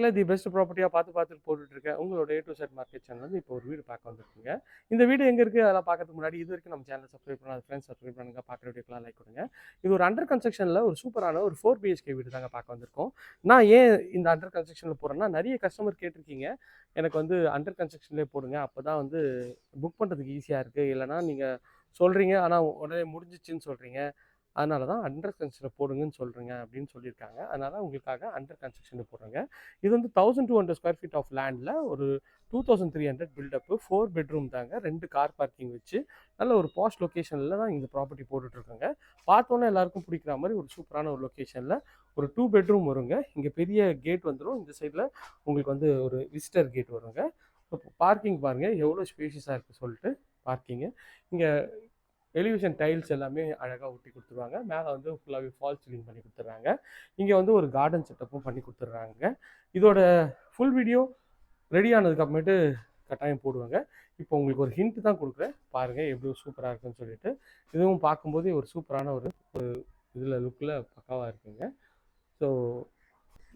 மார்க்கெட்டில் the best ப்ராப்பர்ட்டியாக பார்த்து பார்த்துட்டு போட்டுட்டுருக்கேன் உங்களோட A to Z market channel வந்து இப்போ ஒரு வீடு பார்க்க வந்திருக்குங்க. இந்த வீடு எங்கே இருக்குது அதெல்லாம் பார்க்கறதுக்கு முன்னாடி இது வரைக்கும் நம்ம சேனல் சப்ஸ்கிரைப் பண்ணாத ஃப்ரெண்ட்ஸ் சப்ஸ்கிரைப் பண்ணுங்கள் பார்க்குற வீடியோக்கெலாம் லைக் கொடுங்க. இது ஒரு அண்டர் கன்ஸ்ட்ரக்ஷனில் ஒரு சூப்பரான ஒரு ஃபோர் பிஹெச்கே வீடு தாங்க பார்க்க வந்திருக்கோம். நான் ஏன் இந்த அண்டர் கன்ஸ்ட்ரக்ஷனில் போகிறேன்னா நிறைய கஸ்டமர் கேட்டிருக்கீங்க. எனக்கு வந்து அண்டர் கன்ஸ்ட்ரக்ஷன்லேயே போடுங்க. அப்போ தான் வந்து புக் பண்ணுறதுக்கு ஈஸியாக இருக்குது இல்லைனா நீங்கள் சொல்கிறீங்க ஆனால் உடனே முடிஞ்சிச்சுன்னு சொல்கிறீங்க அதனால தான் அண்டர் கன்ஸ்ட்ரக்ஷனில் போடுங்கன்னு சொல்கிறேங்க அப்படின்னு சொல்லியிருக்காங்க. அதனால உங்களுக்காக அண்டர் கன்ஸ்ட்ரக்ஷனில் போடுறாங்க. இது வந்து thousand two hundred square feet of லேண்டில் ஒரு two thousand three hundred builtup four bedroom தாங்க. ரெண்டு கார் பார்க்கிங் வச்சு நல்ல ஒரு பாஸ்ட் லொக்கேஷனில் தான் இந்த ப்ராப்பர்ட்டி போட்டுட்ருக்காங்க. பார்த்தோன்னே எல்லாருக்கும் பிடிக்கிற மாதிரி ஒரு சூப்பரான ஒரு லொக்கேஷனில் ஒரு டூ பெட்ரூம் வருங்க. இங்கே பெரிய கேட் வந்துடும் இந்த சைடில் உங்களுக்கு வந்து ஒரு விசிட்டர் கேட் வருங்க. பார்க்கிங் பாருங்கள் எவ்வளோ ஸ்பேஷியஸாக இருக்குது சொல்லிட்டு பார்க்கிங்கு இங்கே எலிவேஷன் டைல்ஸ் எல்லாமே அழகாக ஒட்டி கொடுத்துருவாங்க. மேலே வந்து ஃபுல்லாகவே ஃபால் சீலிங் பண்ணி கொடுத்துட்றாங்க. இங்கே வந்து ஒரு கார்டன் செட்டப்பும் பண்ணி கொடுத்துட்றாங்க. இதோட ஃபுல் வீடியோ ரெடி ஆனதுக்கு அப்புறமேட்டு கட்டாயம் போடுவாங்க. இப்போ உங்களுக்கு ஒரு ஹிண்ட் தான் கொடுக்குறேன். பாருங்கள் எவ்வளோ சூப்பராக இருக்குன்னு சொல்லிட்டு. இதுவும் பார்க்கும்போதே ஒரு சூப்பரான ஒரு ஒரு இதில் லுக்கில் பக்காவாக இருக்குங்க. ஸோ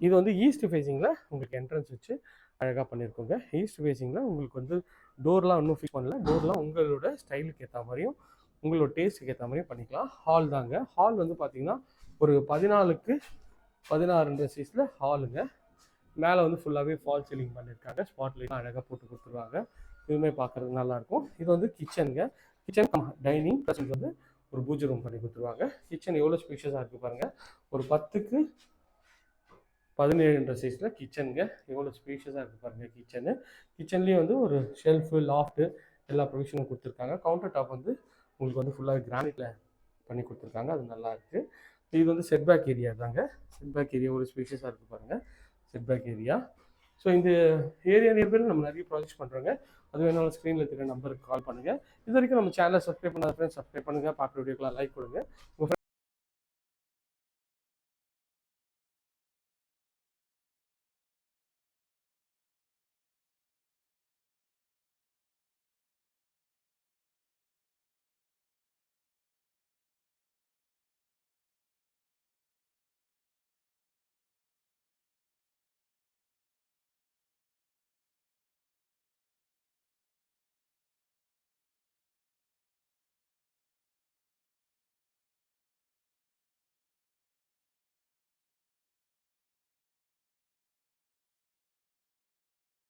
இது வந்து ஈஸ்ட் ஃபேஸிங்கில் உங்களுக்கு என்ட்ரன்ஸ் வச்சு அழகாக பண்ணியிருக்கோங்க ஈஸ்ட் ஃபேஸிங்கில் உங்களுக்கு வந்து டோர்லாம் இன்னும் ஃபிக்ஸ் பண்ணல. டோர்லாம் உங்களோட ஸ்டைலுக்கு ஏற்ற மாதிரியும் உங்களோட டேஸ்ட்டுக்கு ஏற்ற மாதிரியும் பண்ணிக்கலாம். ஹால் தாங்க. ஹால் வந்து பார்த்தீங்கன்னா ஒரு பதினாலுக்கு பதினாறுன்ற சைஸில் ஹாலுங்க மேலே வந்து ஃபுல்லாகவே ஃபால் சீலிங் பண்ணியிருக்காங்க ஸ்பாட் லைட் அழகாக போட்டு கொடுத்துருவாங்க. இதுவுமே பார்க்குறதுக்கு நல்லாயிருக்கும் இது வந்து கிச்சனுங்க கிச்சன் டைனிங் ப்ளஸ் இது வந்து ஒரு பூஜை ரூம் பண்ணி கொடுத்துருவாங்க. கிச்சன் எவ்வளோ ஸ்பேஷியஸாக இருக்குது பாருங்கள் ஒரு பத்துக்கு பதினேழுன்ற சைஸில் கிச்சனுங்க எவ்வளோ ஸ்பேஷியஸாக இருக்குது பாருங்கள் கிச்சனு கிச்சன்லேயும் வந்து ஒரு ஷெல்ஃபு லாஃப்ட்டு எல்லா ப்ரொவிஷனும் கொடுத்துருக்காங்க. கவுண்டர் டாப் வந்து உங்களுக்கு வந்து ஃபுல்லாக கிரானைட்டில் பண்ணி கொடுத்துருக்காங்க. அது நல்லா இருக்குது இது வந்து செட்பேக் ஏரியா தாங்க. செட்பேக் ஏரியா ஒரு ஸ்பீஷியஸாக இருக்குது பாருங்கள் செட்பேக் ஏரியா ஸோ இந்த ஏரியா நியர்பையில் நம்ம நிறைய ப்ராஜெக்ட் பண்ணுறோங்க அது வேணாலும் ஸ்க்ரீனில் இருக்கிற நம்பருக்கு கால் பண்ணுங்கள் இது வரைக்கும் நம்ம சேனலை சப்ஸ்கிரைப் பண்ணாத ஃப்ரெண்ட்ஸ் சப்ஸ்கிரைப் பண்ணுங்கள் பார்க்குற வீடியோக்கெலாம் லைக் கொடுங்க. உங்கள்